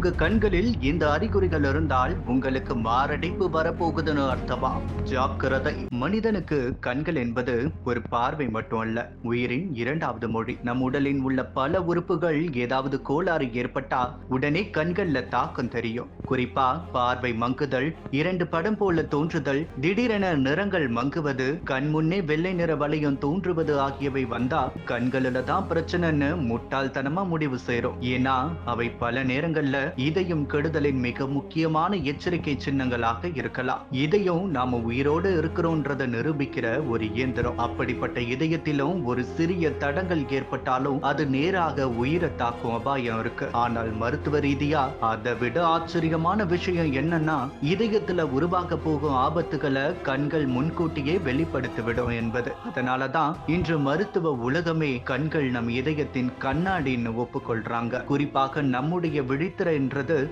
உங்க கண்களில் இந்த அறிகுறிகள் இருந்தால் உங்களுக்கு மாரடைப்பு வரப்போகுதுன்னு அர்த்தமா? ஜாக்கிரதை. மனிதனுக்கு கண்கள் என்பது ஒரு பார்வை மட்டும் அல்ல உயிரின் இரண்டாவது மொழி. நம் உடலின் உள்ள பல உறுப்புகள் ஏதாவது கோளாறு ஏற்பட்டா உடனே கண்கள்ல தாக்கம் தெரியும். குறிப்பா பார்வை மங்குதல் இரண்டு படம் போல தோன்றுதல் திடீரென நிறங்கள் மங்குவது கண் முன்னே வெள்ளை நிற வளையம் தோன்றுவது ஆகியவை வந்தா கண்களில தான் பிரச்சனைன்னு முட்டாள்தனமா முடிவு செய்றோம் ஏன்னா அவை பல நேரங்கள்ல இதயம் கெடுதலின் மிக முக்கியமான எச்சரிக்கை சின்னங்களாக இருக்கலாம். இதயம் நாம உயிரோடு இருக்கிறோன்றத நிரூபிக்கிற ஒரு இயந்திரம். அப்படிப்பட்ட இதயத்திலும் ஒரு சிறிய தடங்கள் ஏற்பட்டாலும் அது நேராக உயிரை தாக்கும் அபாயம் இருக்கு. ஆனால் மருத்துவ ரீதியா அதை விட ஆச்சரியமான விஷயம் என்னன்னா இதயத்துல உருவாக போகும் ஆபத்துகளை கண்கள் முன்கூட்டியே வெளிப்படுத்திவிடும் என்பது. அதனாலதான் இன்று மருத்துவ உலகமே கண்கள் நம் இதயத்தின் கண்ணாடின்னு ஒப்புக்கொள்றாங்க. குறிப்பாக நம்முடைய விழித்திரை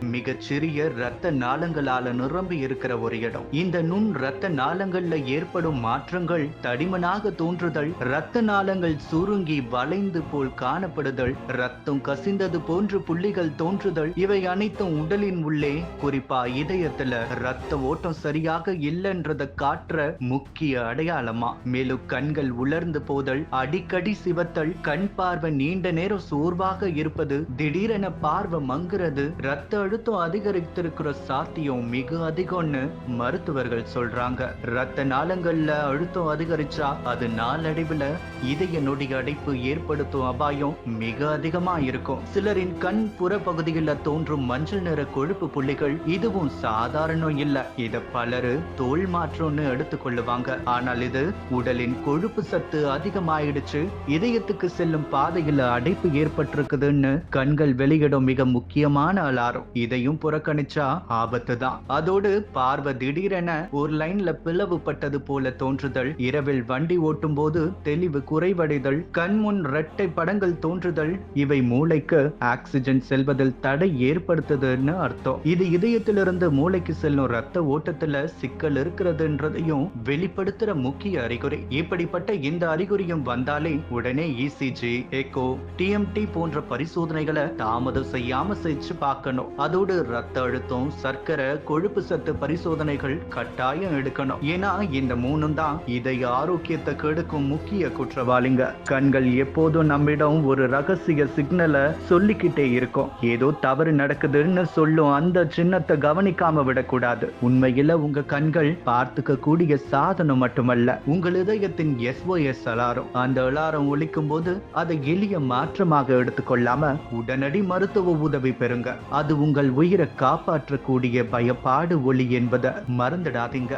மிக சிறிய இரத்த நாளங்களால நிரம்பி இருக்கிற ஒரு இடம். இந்த நுண் இரத்த நாளங்கள்ல ஏற்படும் மாற்றங்கள் தடிமனாக தோன்றுதல் இரத்த நாளங்கள் சுருங்கி வளைந்து போல் காணப்படுதல் ரத்தம் கசிந்தது போன்று புள்ளிகள் தோன்றுதல் இவை அனைத்தும் உடலின் உள்ளே குறிப்பா இதயத்துல ரத்த ஓட்டம் சரியாக இல்லைன்றத காட்டுற முக்கிய அடையாளமா. மேலும் கண்கள் உலர்ந்து போதல் அடிக்கடி சிவத்தல் கண் பார்வை நீண்ட நேரம் சோர்வாக இருப்பது திடீரென பார்வை மங்குறது ரத்த அழுத்தம் அதிகரித்திருக்கிற சாத்தியம் மிக அதிகம்னு மருத்துவர்கள் சொல்றாங்க. ரத்த நாளங்கள்ல அழுத்தம் அதிகரிச்சா அது நாளடைவுல இதய நொடி அடைப்பு ஏற்படுத்தும் அபாயம் மிக அதிகமா இருக்கும். சிலரின் கண் புற பகுதிகளில் தோன்றும் மஞ்சள் நிற கொழுப்பு புள்ளிகள் இதுவும் சாதாரணம் இல்ல. இத பலரு தோல் மாற்றம்னு எடுத்துக்கொள்ளுவாங்க ஆனால் இது உடலின் கொழுப்பு சத்து அதிகமாயிடுச்சு இதயத்துக்கு செல்லும் பாதையில அடைப்பு ஏற்பட்டிருக்குதுன்னு கண்கள் வெளியிடும் மிக முக்கியமான அலாரம் இதையும் புறக்கணிச்சா ஆபத்து தான் அதோடு பார்வை திடீரென ஒரு லைன்ல பிளவுபட்டது போல தோன்றுதல் இரவில் வண்டி ஓட்டும் போது தெளிவு குறைவடைதல் கண்முன் இரட்டை படங்கள் தோன்றுதல் இவை மூளைக்கு ஆக்சிஜன் செல்வதில் தடை ஏற்படுத்துதுன்னு அர்த்தம். இது இதயத்திலிருந்து மூளைக்கு செல்லும் ரத்த ஓட்டத்துல சிக்கல் இருக்கிறதுன்றதையும் வெளிப்படுத்துற முக்கிய அறிகுறி. இப்படிப்பட்ட இந்த அறிகுறியும் வந்தாலே உடனே இசிஜி எக்கோ டிஎம்டி போன்ற பரிசோதனைகளை தாமதம் செய்யாம செஞ்சு பார்க்கணும். அதோடு ரத்த அழுத்தம் சர்க்கரை கொழுப்பு சத்து பரிசோதனைகள் கட்டாயம் எடுக்கணும். ஏன்னா இந்த மூணும் தான் இதய ஆரோக்கியத்தை கெடுக்கும் முக்கிய குற்றவாளிங்க. கண்கள் எப்போதும் நம்மிடம் ஒரு ரகசிய சிக்னலை சொல்லிக்கிட்டே இருக்கும். ஏதோ தவறு நடக்குதுன்னு சொல்லும் அந்த சின்னத்தை கவனிக்காம விடக்கூடாது. உண்மையில உங்க கண்கள் பார்த்துக்க கூடிய சாதனம் மட்டுமல்ல. உங்கள் இதயத்தின் எஸ்ஓஎஸ் அலாரம். அந்த அலாரம் ஒழிக்கும் போது அதை எளிய மாற்றமாக எடுத்துக்கொள்ளாம உடனடி மருத்துவ உதவி பெறுங்க. அது உங்கள் உயிரை காப்பாற்றக்கூடிய பயப்பாடு ஒளி என்பதை மறந்துடாதீங்க.